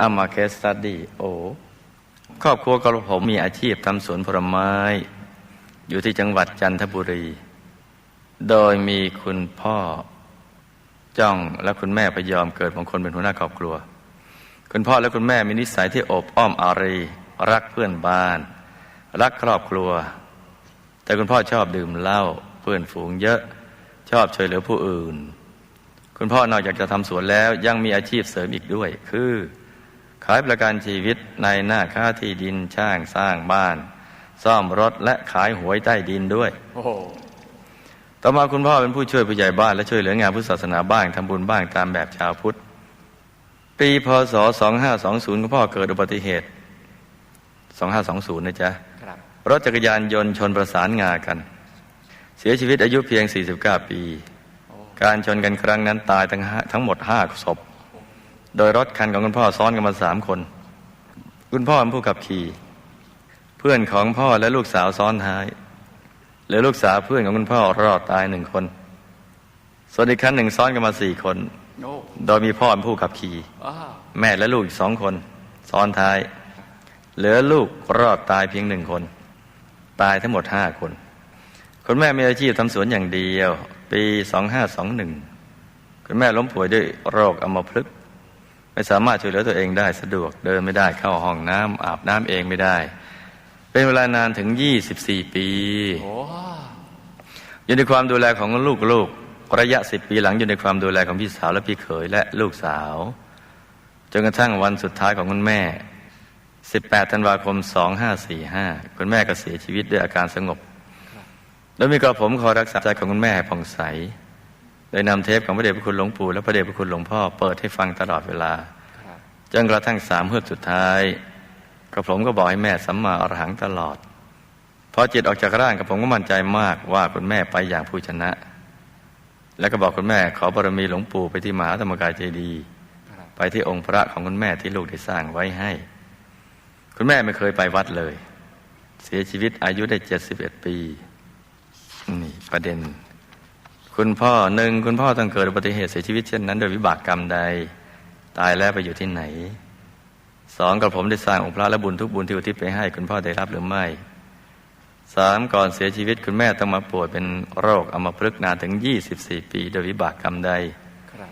อามาเคสตัดดี้โอครอบครัวกระผมมีอาชีพทำสวนผลไม้ อยู่ที่จังหวัดจันทบุรี โดยมีคุณพ่อจ้องและคุณแม่พยอมเกิดมงคลเป็นหัวหน้าครอบครัว คุณพ่อและคุณแม่มีนิสัยที่อบอ้อมอารี รักเพื่อนบ้าน รักครอบครัว แต่คุณพ่อชอบดื่มเหล้าเพื่อนฝูงเยอะชอบช่วยเหลือผู้อื่น คุณพ่อ นอกจากจะทำสวนแล้วยังมีอาชีพเสริมอีกด้วย คือ ขายประกันชีวิตในหน้าค้าที่ดินช่างสร้างบ้าน ซ่อมรถและขายหวยใต้ดินด้วย โอ้โหต่อมาคุณพ่อเป็นผู้ช่วยผู้ใหญ่บ้านและช่วยเหลืองานพุทธศาสนาบ้างทำบุญบ้างตามแบบชาวพุทธ ปีพศ 2520คุณพ่อเกิดอุบัติเหตุ 2520 นะจ๊ะครับรถจักรยานยนต์ชนประสานงากัน เสียชีวิตอายุเพียง 49 ปี การชนกันครั้งนั้นตายทั้งห้าทั้งหมด 5 ศพ โดยรถคันของคุณพ่อซ้อนกันมาสามคน คุณพ่อเป็นผู้ขับขี่เพื่อนของพ่อและลูกสาวซ้อนท้ายเหลือลูกสาวเพื่อนของคุณพ่อรอดตายหนึ่งคน ส่วนอีกคันหนึ่งซ้อนกันมาสี่คน โดยมีพ่อเป็นผู้ขับขี่แม่และลูกอีกสองคน ซ้อนท้าย เหลือลูกรอดตายเพียงหนึ่งคน ตายทั้งหมดห้าคน คุณแม่มีอาชีพทำสวนอย่างเดียว ปีสองห้าสองหนึ่งคุณแม่ล้มป่วยด้วยโรคอัมพฤกษ์ ไม่สามารถช่วยเหลือตัวเองได้สะดวกเดินไม่ได้เข้าห้องน้ำอาบน้ำเองไม่ได้ เป็นเวลานานถึง 24 ปีโอ้อยู่ในความดูแลของลูกๆระยะสิบปีหลังอยู่ในความดูแลของพี่สาวและพี่เขยและลูกสาวจนกระทั่งวันสุดท้ายของคุณแม่ 18 ธันวาคม 2545 คุณแม่ก็เสียชีวิตด้วยอาการสงบ แล้วมีกระผมคอยรักษาใจของคุณแม่ให้ผ่องใสโดยนำเทปของพระเดชพระคุณหลวงปู่และพระเดชพระคุณหลวงพ่อเปิดให้ฟังตลอดเวลาครับจนกระทั่งสามเฮือกสุดท้ายกระผมก็บอกให้แม่สัมมาอรหังตลอดพอจิตออกจากร่างกระผมก็มั่นใจมากว่าคุณแม่ไปอย่างผู้ชนะ แล้วก็บอกคุณแม่ขอบารมีหลวงปู่ไปที่มหาธรรมกายเจดีย์ครับไปที่องค์พระของคุณแม่ที่ลูกได้สร้างไว้ให้ คุณแม่ไม่เคยไปวัดเลย เสียชีวิตอายุได้เจ็ดสิบเอ็ดปีนี่ประเด็น คุณพ่อหนึ่งคุณพ่อต้องเกิดอุบัติเหตุเสียชีวิตเช่นนั้น โดยวิบากกรรมใด ตายแล้วไปอยู่ที่ไหนสองกับผมได้สร้างองค์พระและบุญทุกบุญที่อุทิศไปให้ คุณพ่อได้รับหรือไม่สามก่อนเสียชีวิตคุณแม่ต้องมาป่วยเป็นโรคอัมพฤกษ์นานถึง 24 ปี โดยวิบากกรรมใดครับ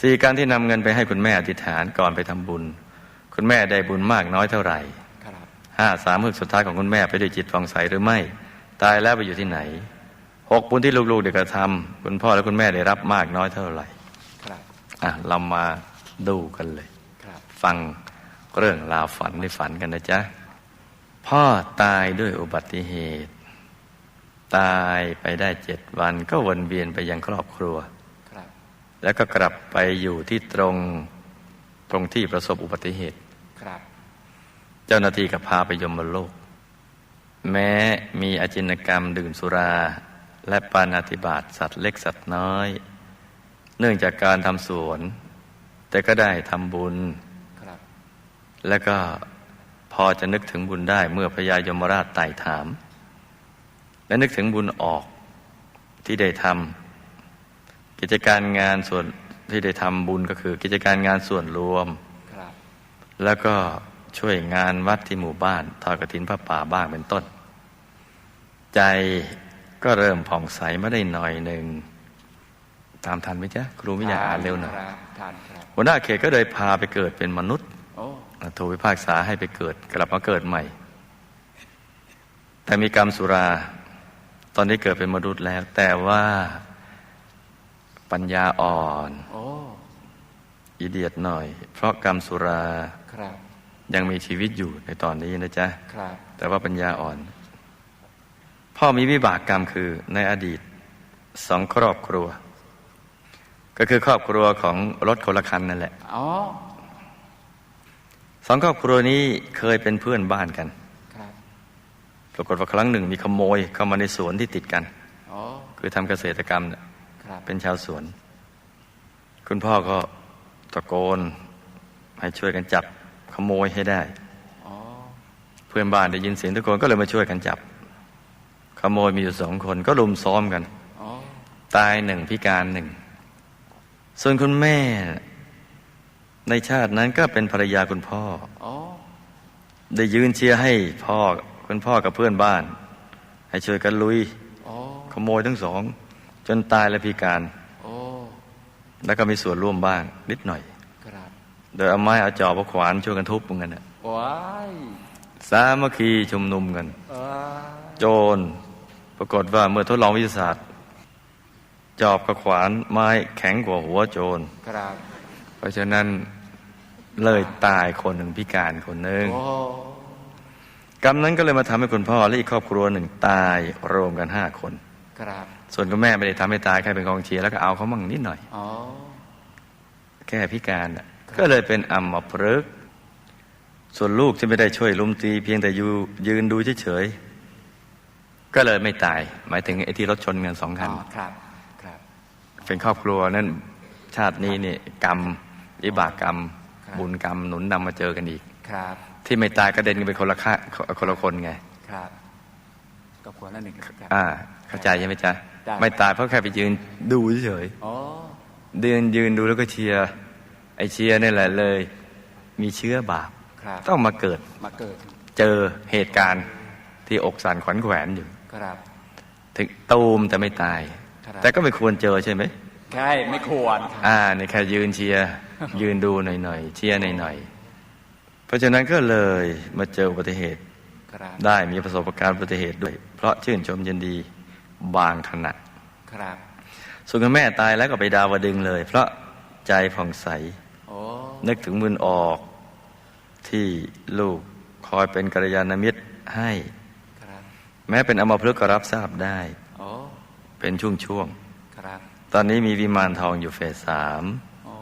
สี่การที่นำเงินไปให้คุณแม่อธิษฐานก่อนไปทำบุญ คุณแม่ได้บุญมากน้อยเท่าไหร่ครับห้าสามหึกสุดท้ายของคุณแม่ไปด้วยจิตฟองใสหรือไม่ ตายแล้วไปอยู่ที่ไหน หกบุญที่ลูกๆได้กระทำคุณพ่อและคุณแม่ได้รับมากน้อยเท่าไหร่ครับอะเรามาดูกันเลย ครับ ฟังเรื่องราวฝันในฝันกันนะจ๊ะพ่อตายด้วยอุบัติเหตุ ตายไปได้เจ็ดวันก็วนเวียนไปยังครอบครัวครับ แล้วก็กลับไปอยู่ที่ตรงตรงที่ประสบอุบัติเหตุครับ เจ้าหน้าที่ก็พาไปยมโลก แม้มีอาจินกรรมดื่มสุรา และปานาติบาตสัตว์เล็กสัตว์น้อย เนื่องจากการทำสวน แต่ก็ได้ทำบุญครับแล้วก็พอจะนึกถึงบุญได้เมื่อพญายมราชไต่ถาม และนึกถึงบุญออกที่ได้ทำกิจการงานส่วนที่ได้ทำบุญก็คือ กิจการงานส่วนรวมครับแล้วก็ช่วยงานวัดที่หมู่บ้านทอดกระถินพระป่าบ้างเป็นต้น ใจ ก็เริ่มผ่องใสมาได้หน่อยหนึ่ง ตามทันไหมจ๊ะครูไม่อยากอ่านเร็วหน่อยครับทานครับหัวหน้าเขตก็เลยพาไปเกิดเป็นมนุษย์โอ้ถูกพิพากษาให้ไปเกิดกลับมาเกิดใหม่ แต่มีกรรมสุรา ตอนนี้เกิดเป็นมนุษย์แล้ว แต่ว่าปัญญาอ่อนโอ้อีเดียดหน่อย เพราะกรรมสุราครับยังมีชีวิตอยู่ในตอนนี้นะจ๊ะครับแต่ว่าปัญญาอ่อน พ่อมีวิบากกรรมคือในอดีตสองครอบครัว ก็คือครอบครัวของรถคนละคันนั่นแหละอ๋อสองครอบครัวนี้เคยเป็นเพื่อนบ้านกันครับปรากฏว่าครั้งหนึ่งมีขโมยเข้ามาในสวนที่ติดกันอ๋อคือทำเกษตรกรรมเนี่ยครับเป็นชาวสวน คุณพ่อก็ตะโกน ให้ช่วยกันจับขโมยให้ได้อ๋อเพื่อนบ้านได้ยินเสียงตะโกนก็เลยมาช่วยกันจับ ขโมยมีอยู่สองคนก็ลุมซ้อมกันอ๋อตายหนึ่งพิการหนึ่ง ส่วนคุณแม่ในชาตินั้นก็เป็นภรรยาคุณพ่ออ๋อได้ยืนเชียร์ให้พ่อคุณพ่อกับเพื่อนบ้าน ให้ช่วยกันลุยอ๋อขโมยทั้งสอง จนตายและพิการโอ้แล้วก็มีส่วนร่วมบ้างนิดหน่อยครับโดยเอาไม้เอาจอบเอาขวานช่วยกันทุบเหมือนกันน่ะว้ายสามัคคีชุมนุมกันว้ายโจร ปรากฏว่าเมื่อทดลองวิทยาศาสตร์ จอบกับขวานไม้แข็งกว่าหัวโจรครับเพราะฉะนั้นเลยตายคนหนึ่งพิการคนหนึ่งโอ้กรรมนั้นก็เลยมาทำให้คุณพ่อและอีกครอบครัวหนึ่งตายรวมกันห้าคน ครับ ส่วนคุณแม่ไม่ได้ทำให้ตายแค่เป็นกองเชียร์แล้วก็เอาเขามั่งนิดหน่อยอ๋อแค่พิการน่ะ ก็เลยเป็นอัมพฤกษ์ส่วนลูกที่ไม่ได้ช่วยลุมตี เพียงแต่ยืยืนดูเฉยๆ ก็เลยไม่ตาย หมายถึงไอ้ที่รถชนกันสองคันอ๋อครับครับ เป็นครอบครัวนั่นชาตินี้นี่กรรมวิบากกรรมครับบุญกรรมหนุนนำมาเจอกันอีกครับ ที่ไม่ตายกระเด็นกันไปคนละค่าคนละคนไงครับก็ควรละหนึ่งครับอ่า เข้าใจใช่ไหมจ๊ะได้ไม่ตายเพราะแค่ไปยืนดูเฉยอ๋อๆเดินยืนดูแล้วก็เชียร์ไอเชียร์นี่แหละเลย มีเชื้อบาปครับต้องมาเกิดมาเกิด เจอเหตุการณ์ที่อกสั่นขวัญแขวนอยู่ ครับ ถึงตูมแต่ไม่ตายครับแต่ก็ไม่ควรเจอใช่ไหมใช่ไม่ควรครับอ่านี่แค่ยืนเชียร์ยืนดูหน่อยๆเชียร์หน่อยๆเพราะฉะนั้นก็เลยมาเจออุบัติเหตุครับได้มีประสบการณ์อุบัติเหตุด้วย เพราะชื่นชมยินดีบางขณะครับส่วนคุณแม่ตายแล้วก็ไปดาวดึงเลย เพราะใจผ่องใสโอ้นึกถึงบุญออกที่ลูกคอยเป็นกัลยาณมิตรให้ครับ แม้เป็นอมพลึกษ์ก็รับทราบได้โอ้เป็นช่วงครับๆตอนนี้มีวิมานทองอยู่เฟสสามโอ้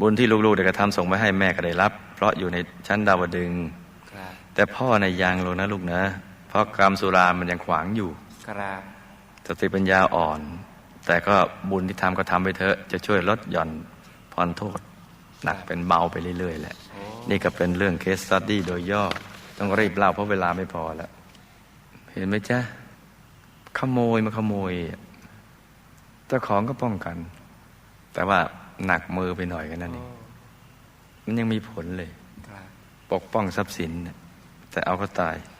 บุญที่ลูกๆได้กระทำส่งไปให้แม่ก็ได้รับ เพราะอยู่ในชั้นดาวดึงส์ครับแต่พ่อในยยังลงนะลูกนะ เพราะกรรมสุรามันยังขวางอยู่ครับสติปัญญาอ่อน แต่ก็บุญที่ทำก็ทำไปเถอะ จะช่วยลดหย่อนผ่อนโทษ หนักเป็นเบาไปเรื่อยๆแหละโอ้นี่ก็เป็นเรื่องเคสสตัดดี้โดยย่อ ต้องรีบเล่าเพราะเวลาไม่พอแล้ว เห็นไหมจ๊ะ ขโมยมาขโมย เจ้าของก็ป้องกัน แต่ว่าหนักมือไปหน่อยกันนั่นเองมันยังมีผลเลยครับปกป้องทรัพย์สินน่ะแต่เอาก็ตายค